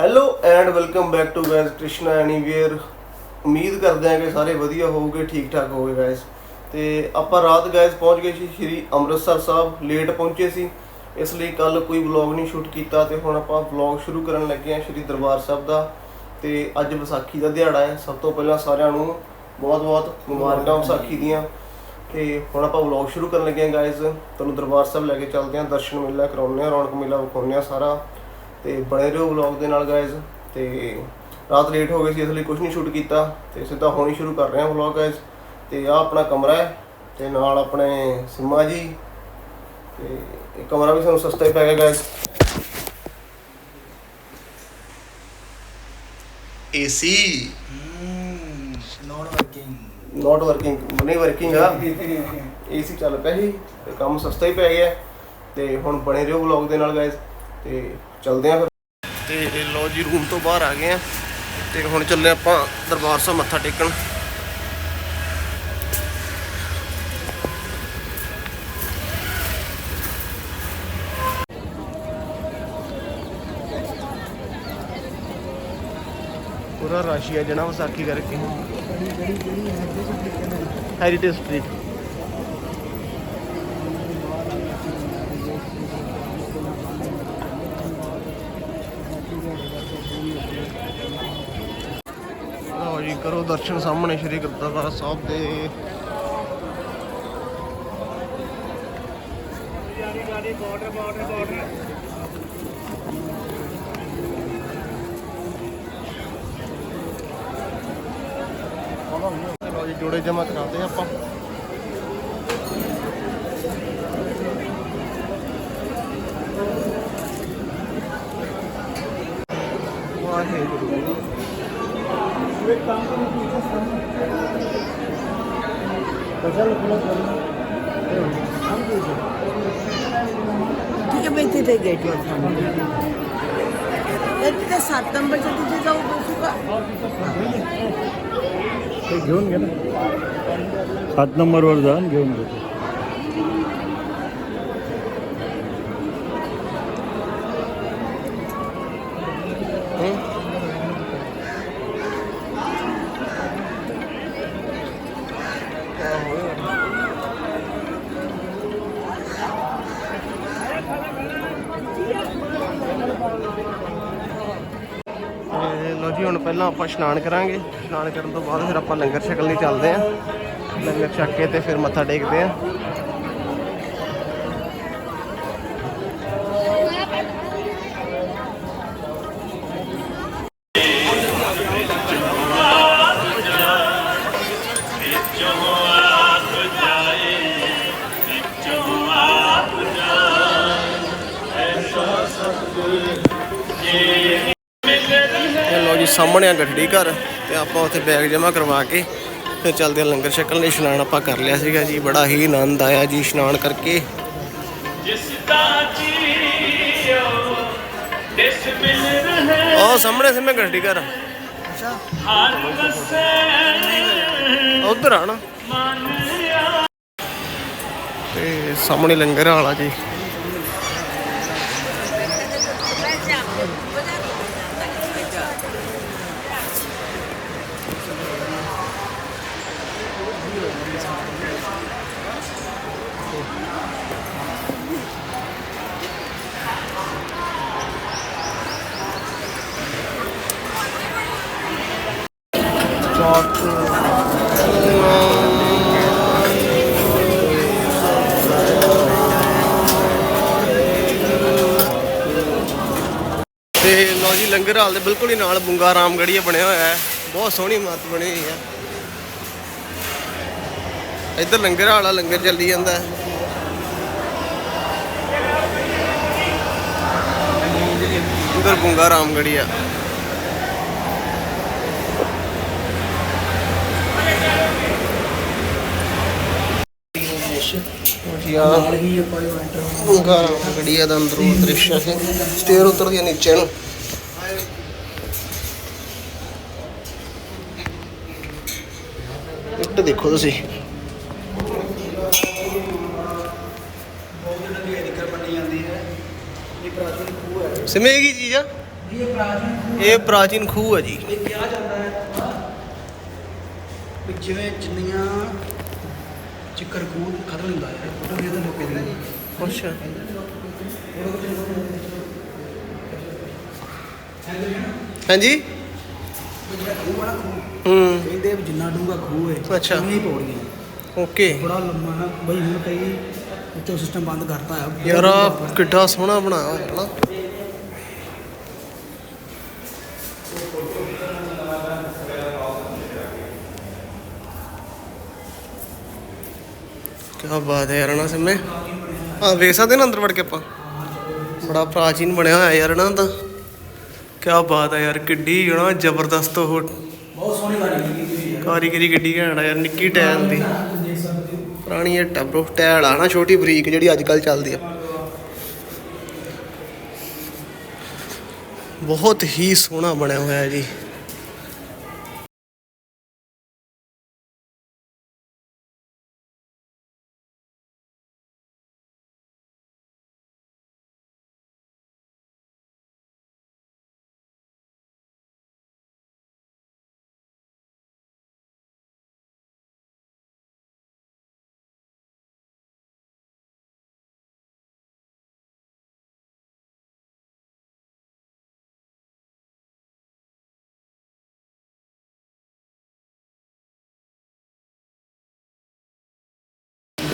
Hello and welcome back to guys Krishna anyway ਉਮੀਦ ਕਰਦੇ ਹਾਂ ਕਿ ਸਾਰੇ ਵਧੀਆ ਹੋਵੋਗੇ ਠੀਕ ਠਾਕ ਹੋਵੋਗੇ ਗਾਇਸ ਤੇ ਆਪਾਂ ਰਾਤ ਗਾਇਸ ਪਹੁੰਚ ਗਏ ਸੀ ਸ਼੍ਰੀ ਅੰਮ੍ਰਿਤਸਰ ਸਾਹਿਬ ਲੇਟ ਪਹੁੰਚੇ ਸੀ ਇਸ ਲਈ ਕੱਲ ਕੋਈ ਵਲੌਗ ਨਹੀਂ ਸ਼ੂਟ ਕੀਤਾ ਤੇ ਹੁਣ ਆਪਾਂ ਵਲੌਗ ਸ਼ੁਰੂ ਕਰਨ ਲੱਗੇ ਹਾਂ ਸ਼੍ਰੀ ਦਰਬਾਰ ਸਾਹਿਬ ਦਾ ਤੇ ਅੱਜ ਵਿਸਾਖੀ ਦਾ ਦਿਹਾੜਾ ਹੈ ਸਭ ਤੋਂ ਪਹਿਲਾਂ ਸਾਰਿਆਂ ਨੂੰ ਬਹੁਤ ਬਹੁਤ ਮੁਬਾਰਕਾਂ ਵਿਸਾਖੀ ਦੀਆਂ ਤੇ ਹੁਣ ਆਪਾਂ ਵਲੌਗ ਸ਼ੁਰੂ ਕਰਨ ਲੱਗੇ ਹਾਂ ਗਾਇਜ਼ ਤੁਹਾਨੂੰ ਦਰਬਾਰ ਸਾਹਿਬ ਲੈ ਕੇ ਚੱਲਦੇ ਹਾਂ, ਦਰਸ਼ਨ ਮੇਲਾ ਕਰਾਉਂਦੇ ਹਾਂ, ਰੌਣਕ ਮੇਲਾ ਵਿਖਾਉਂਦੇ ਹਾਂ ਸਾਰਾ। ਤੇ ਬਣੇ ਰਹੋ ਵਲੌਗ ਦੇ ਨਾਲ ਗਾਇਜ਼ ਤੇ ਰਾਤ ਲੇਟ ਹੋ ਗਈ ਸੀ, ਇਸ ਲਈ ਕੁਝ ਨਹੀਂ ਸ਼ੂਟ ਕੀਤਾ। ਤੇ ਸਿੱਧਾ ਹੁਣ ਹੀ ਸ਼ੁਰੂ ਕਰ ਰਹੇ ਹਾਂ ਵਲੌਗ ਗਾਇਸ ਤੇ ਆ ਆਪਣਾ ਕਮਰਾ ਹੈ, ਤੇ ਨਾਲ ਆਪਣੇ ਸਿੰਮਾ ਜੀ। ਤੇ ਇਹ ਕਮਰਾ ਵੀ ਸਾਨੂੰ ਸਸਤਾ ਹੀ ਪੈ ਗਿਆ guys AC. not. Not working ਨਹੀਂ ਵਰਕਿੰਗ ਆ। ਏਸੀ ਚੱਲ ਪਿਆ ਸੀ ਤੇ ਕੰਮ ਸਸਤਾ ਹੀ ਪੈ ਗਿਆ। ਤੇ ਹੁਣ ਬਣੇ ਰਹੋ ਵਲੌਗ ਦੇ ਨਾਲ ਗਾਇਸ ਤੇ ਚੱਲਦੇ ਆਂ ਫਿਰ। ਤੇ ਇਹ ਲੋ ਜੀ ਰੂਮ ਤੋਂ ਬਾਹਰ ਆ ਗਏ ਆ। ਤੇ ਹੁਣ ਚੱਲੇ ਆਪਾਂ ਦਰਬਾਰ ਸਾਹਿਬ ਮੱਥਾ ਟੇਕਣ। ਪੂਰਾ ਰਾਸ਼ੀ ਆ ਜਣਾ ਵਿਸਾਖੀ ਕਰਕੇ। ਹੈਰੀਟੇਜ ਸਟਰੀਟ ਲਓ ਜੀ ਕਰੋ ਦਰਸ਼ਨ ਸਾਹਮਣੇ ਸ਼੍ਰੀ ਗੁਰਦੁਆਰਾ ਸਾਹਿਬ ਦੇ। ਲਓ ਜੀ ਜੋੜੇ ਜਮਾ ਕਰਾਤੇ ਆਪਾਂ ਵਾਹਿਗੁਰੂ ठीक आहे मग तिथे गेटवर थांबू तर तिथे सात नंबरच्या तिथे जाऊ बसू का ते घेऊन घे ना. सात नंबरवर जा घेऊन घे. ਪਹਿਲਾਂ ਆਪਾਂ ਇਸ਼ਨਾਨ ਕਰਾਂਗੇ। ਇਸ਼ਨਾਨ ਕਰਨ ਤੋਂ ਬਾਅਦ ਫਿਰ ਆਪਾਂ ਲੰਗਰ ਛਕਣ ਲਈ ਚੱਲਦੇ ਆਂ ਲੰਗਰ ਛਕ ਕੇ ਤੇ ਫਿਰ ਮੱਥਾ ਟੇਕਦੇ ਆਂ ਇਹ ਲਓ ਜੀ ਸਾਹਮਣੇ ਆ ਗੱਡੀ ਘਰ ਤੇ ਆਪਾਂ ਉੱਥੇ ਬੈਗ ਜਮ੍ਹਾਂ ਕਰਵਾ ਕੇ ਫਿਰ ਚੱਲਦੇ ਆ ਲੰਗਰ ਛਕਣ ਲਈ। ਇਸ਼ਨਾਨ ਆਪਾਂ ਕਰ ਲਿਆ ਸੀਗਾ ਜੀ, ਬੜਾ ਹੀ ਆਨੰਦ ਆਇਆ ਜੀ ਇਸ਼ਨਾਨ ਕਰਕੇ। ਉਹ ਸਾਹਮਣੇ ਸਿਮੇ ਗੱਡੀ ਘਰ। ਉਧਰ ਆ ਨਾ। ਤੇ ਸਾਹਮਣੇ ਲੰਗਰ ਵਾਲਾ ਜੀ। ਲੰਗਰ ਹਾਲ ਦੇ ਬਿਲਕੁਲ ਹੀ ਨਾਲ ਬੁੰਗਾ ਰਾਮਗੜੀਆ ਬਣਿਆ ਹੋਇਆ ਹੈ। ਬਹੁਤ ਸੋਹਣੀ ਇਮਾਰਤ ਬਣੀ ਹੋਈ ਹੈ। ਇੱਧਰ ਲੰਗਰ ਵਾਲਾ ਲੰਗਰ ਚੱਲੀ ਜਾਂਦਾ ਹੈ। ਇੱਧਰ ਬੁੰਗਾ ਰਾਮਗੜੀਆ। ਨਾਲ ਹੀ ਆਪਾਂ ਜੋ ਐਂਟਰ ਰਾਮਗੜੀਆ ਦਾ ਅੰਦਰੋਂ ਦ੍ਰਿਸ਼ ਹੈ। ਸਟੇਅਰ ਉਤਰਦੀ ਨੀਚੇ ਨੂੰ ਇੱਟ ਦੇਖੋ ਤੁਸੀਂ ਬਹੁਤ ਜਿਹੜੀ ਨਿਕਲ ਬਣੀ ਜਾਂਦੀ ਹੈ ਇਹ ਪ੍ਰਾਚੀਨ ਪ੍ਰਾਚੀਨ ਖੂਹ ਹੈ। ਸਿਮੇ ਕੀ ਚੀਜ਼ ਆ? ਇਹ ਪ੍ਰਾਚੀਨ ਖੂਹ ਇਹ ਪ੍ਰਾਚੀਨ ਖੂਹ ਹੈ ਜੀ। ਇਹ ਕਿਹਾ ਜਾਂਦਾ ਹੈ ਜਿਵੇਂ ਜਿੰਨੀਆਂ ਚਿੱਕਰ ਖੂਹ ਖਤਮ ਹੁੰਦਾ ਹੈ ਫੋਟੋ ਵੀ ਇਹਦੇ ਲੋਕੇ ਦੀ ਅੱਛਾ। ਹਾਂਜੀ। ਇਹ ਜਿਹੜਾ ਖੂਹ ਆ ਨਾ ਖੂਹ ਹੂੰ। ਕਹਿੰਦੇ ਵੀ ਜਿੰਨਾ ਡੂੰਘਾ ਖੂਹ ਹੈ ਅੱਛਾ। ਉਨੀਆਂ ਹੀ ਪੌੜੀਆਂ ਓਕੇ। ਬੜਾ ਲੰਮਾ ਨਾ ਬਈ ਹੁਣ ਕਈ ਉੱਚੋ ਸਿਸਟਮ ਬੰਦ ਕਰਤਾ ਆ। ਬਹੁਤ ਯਾਰ ਆਹ ਡੂੰਘਾ ਕਿੱਡਾ ਸੋਹਣਾ ਬਣਾਇਆ ਹੋਇਆ ਨਾ ਕੀ ਬਾਤ ਹੈ ਯਾਰ ਨਾ ਸਿਮੇ। ਆ ਵੇਖ ਸਕਦੇ ਨਾ ਅੰਦਰ ਵੜ ਕੇ ਆਪਾਂ? ਬੜਾ ਪ੍ਰਾਚੀਨ ਬਣਿਆ ਹੋਇਆ ਯਾਰ ਨਾ ਤਾਂ। ਕੀ ਬਾਤ ਹੈ ਯਾਰ ਕਿੱਡੀ ਜਣਾ ਜ਼ਬਰਦਸਤ ਉਹ। ਬਹੁਤ ਸੋਹਣੀ ਕੀਤੀ ਹੋਈ ਹੈ ਕਾਰੀਗਰੀ ਕਿੱਡੀ ਘੈਂਟ ਆ ਯਾਰ ਨਿੱਕੀ ਟੈਨ ਦੀ। ਪੁਰਾਣੀ ਇਹ ਟਬਰੋ ਟੈਲ ਆ ਨਾ ਛੋਟੀ ਬਰੀਕ ਜਿਹੜੀ ਅੱਜ ਕੱਲ ਚੱਲਦੀ ਆ। ਬਹੁਤ ਹੀ ਸੋਹਣਾ ਬਣਿਆ ਹੋਇਆ ਜੀ।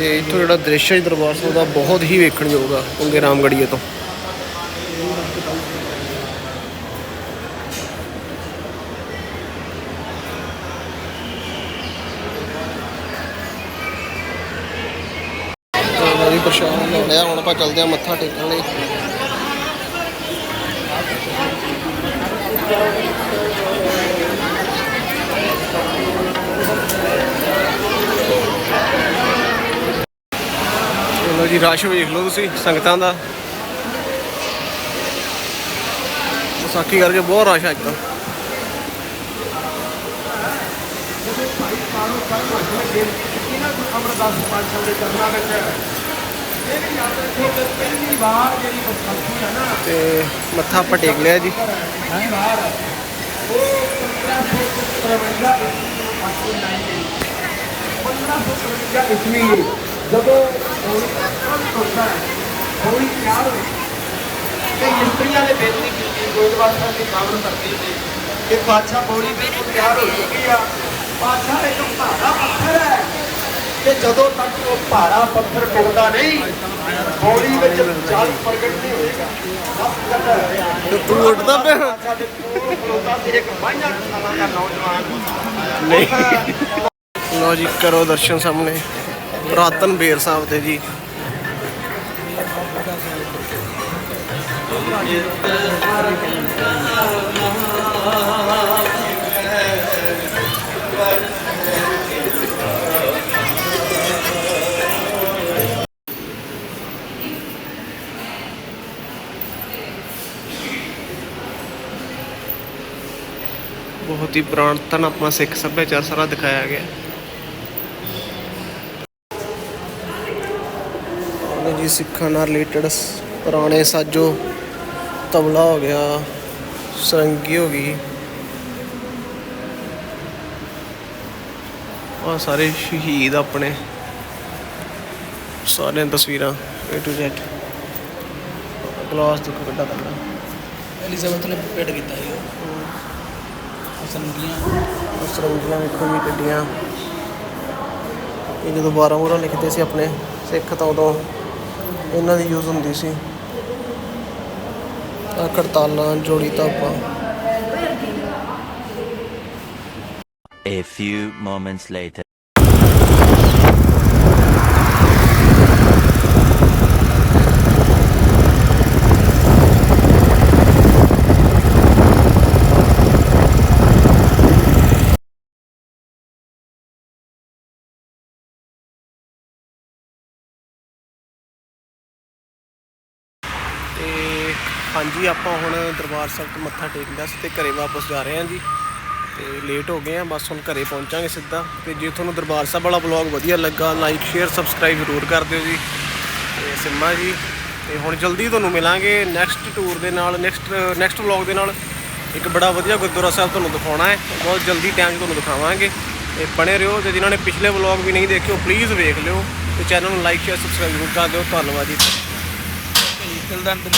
ਤੇ ਇੱਥੋਂ ਜਿਹੜਾ ਦ੍ਰਿਸ਼ ਹੈ ਦਰਬਾਰ ਸਾਹਿਬ ਦਾ, ਬਹੁਤ ਹੀ ਵੇਖਣਯੋਗ ਆ, ਪੁੰਗੇ ਰਾਮਗੜੀਏ ਤੋਂ। ਪ੍ਰਸ਼ਾਦ ਲਿਆ, ਹੁਣ ਆਪਾਂ ਚੱਲਦੇ ਆ ਮੱਥਾ ਟੇਕਣ ਲਈ। ਰਸ਼ ਵੇਖ ਲਓ ਤੁਸੀਂ ਸੰਗਤਾਂ ਦਾ। ਵਿਸਾਖੀ ਕਰਕੇ ਬਹੁਤ ਰਸ਼ ਹੈ ਅੱਜ ਤਾਂ। ਤੇ ਮੱਥਾ ਆਪਾਂ ਟੇਕ ਲਿਆ ਜੀ। ਜਦੋਂ ਹੋਲੀ ਤਿਆਰ ਹੋਈ ਤੇ ਮਿਸਤਰੀਆਂ ਨੇ ਬੇਨਤੀ ਕੀਤੀ ਗੋਇੰਦਵਾਲ ਸਾਹਿਬ ਦੀ ਕਾਮਨ ਕਰਦੀ ਸੀ ਕਿ ਬਾਦਸ਼ਾਹ ਬੋਲੀ ਬਿਲਕੁਲ ਤਿਆਰ ਹੋ ਚੁੱਕੀ ਆ। ਬਾਦਸ਼ਾਹ ਇੱਕ ਭਾਰਾ ਪੱਥਰ ਹੈ। ਕਿ ਜਦੋਂ ਤੱਕ ਉਹ ਭਾਰਾ ਪੱਥਰ ਟੁੱਟਦਾ ਨਹੀਂ ਬੋਲੀ ਵਿੱਚ ਜਲ ਪ੍ਰਗਟ ਨਹੀਂ ਹੋਏਗਾ। ਤੇ ਤੂੰ ਉੱਠਦਾ ਪਿਆ। ਬਾਦਸ਼ਾਹ ਦੇ ਕੋਲ ਖਲੋਤਾ ਸੀ ਇੱਕ 22 ਸਾਲਾਂ ਦਾ ਨੌਜਵਾਨ। ਨਹੀਂ। ਲੋ ਜੀ ਕਰੋ ਦਰਸ਼ਨ ਸਾਹਮਣੇ। ਪੁਰਾਤਨ ਬੇਰ ਸਾਹਿਬ ਦੇ ਜੀ। ਬਹੁਤ ਹੀ ਪੁਰਾਤਨ ਆਪਣਾ ਸਿੱਖ ਸੱਭਿਆਚਾਰ ਸਾਰਾ ਦਿਖਾਇਆ ਗਿਆ। ਜੀ ਸਿੱਖਾਂ ਨਾਲ ਰਿਲੇਟਡ ਪੁਰਾਣੇ ਸਾਜੋ ਤਬਲਾ ਹੋ ਗਿਆ ਸਰੰਗੀ ਹੋ ਗਈ। ਆ ਸਾਰੇ ਸ਼ਹੀਦ ਆਪਣੇ। ਸਾਰੀਆਂ ਤਸਵੀਰਾਂ A to Z ਗਲਾਸ ਦੇਖੋ ਕਿੱਡਾ ਤਗੜਾ ਐਲਿਜ਼ਾਬeth ਨੇ ਪੇਟ ਕੀਤਾ ਸੀ ਸੰਗੀਆਂ ਸਰੰਗੀਆਂ। ਵੇਖੋ ਜੀ ਕਿੱਡੀਆਂ। ਇਹ ਜਦੋਂ 12 ਮੋਹਰਾਂ ਲਿਖਦੇ ਸੀ ਆਪਣੇ ਸਿੱਖ ਤਾਂ ਉਦੋਂ ਇਹਨਾਂ ਦੀ ਯੂਜ਼ ਹੁੰਦੀ ਸੀ। ਆ ਕਰਤਾਲਾਂ ਜੋੜੀ ਤਾਪਾਂ A few moments later. ਤੇ ਹਾਂਜੀ, ਆਪਾਂ ਹੁਣ ਦਰਬਾਰ ਸਾਹਿਬ ਤੋਂ ਮੱਥਾ ਟੇਕਦਾ ਸੀ ਤੇ ਘਰੇ ਵਾਪਸ ਜਾ ਰਹੇ ਹਾਂ ਜੀ। ਤੇ ਲੇਟ ਹੋ ਗਏ ਆ, ਬਸ ਹੁਣ ਘਰੇ ਪਹੁੰਚਾਂਗੇ ਸਿੱਧਾ। ਤੇ ਜੇ ਤੁਹਾਨੂੰ ਦਰਬਾਰ ਸਾਹਿਬ ਵਾਲਾ ਵਲੌਗ ਵਧੀਆ ਲੱਗਾ ਲਾਈਕ ਸ਼ੇਅਰ ਸਬਸਕ੍ਰਾਈਬ ਜ਼ਰੂਰ ਕਰ ਦਿਓ ਜੀ। ਤੇ ਸਿੰਮਾ ਜੀ, ਤੇ ਹੁਣ ਜਲਦੀ ਤੁਹਾਨੂੰ ਮਿਲਾਂਗੇ ਨੈਕਸਟ ਟੂਰ ਦੇ ਨਾਲ ਨੈਕਸਟ ਨੈਕਸਟ ਵਲੌਗ ਦੇ ਨਾਲ। ਇੱਕ ਬੜਾ ਵਧੀਆ ਗੁਰਦੁਆਰਾ ਸਾਹਿਬ ਤੁਹਾਨੂੰ ਦਿਖਾਉਣਾ ਹੈ। ਬਹੁਤ ਜਲਦੀ ਟਾਈਮ 'ਚ ਤੁਹਾਨੂੰ ਦਿਖਾਵਾਂਗੇ। ਤੇ ਬਣੇ ਰਹੋ ਤੇ ਜਿਨ੍ਹਾਂ ਨੇ ਪਿਛਲੇ ਵਲੌਗ ਵੀ ਨਹੀਂ ਦੇਖੇ, ਉਹ ਪਲੀਜ਼ ਵੇਖ ਲਿਓ। ਤੇ ਚੈਨਲ ਨੂੰ ਲਾਈਕ ਸ਼ੇਅਰ ਸਬਸਕ੍ਰਾਈਬ ਜ਼ਰੂਰ ਕਰ ਦਿਓ। ਧੰਨਵਾਦ ਜੀ। ਫਿਲਦਾਂ ਤੇ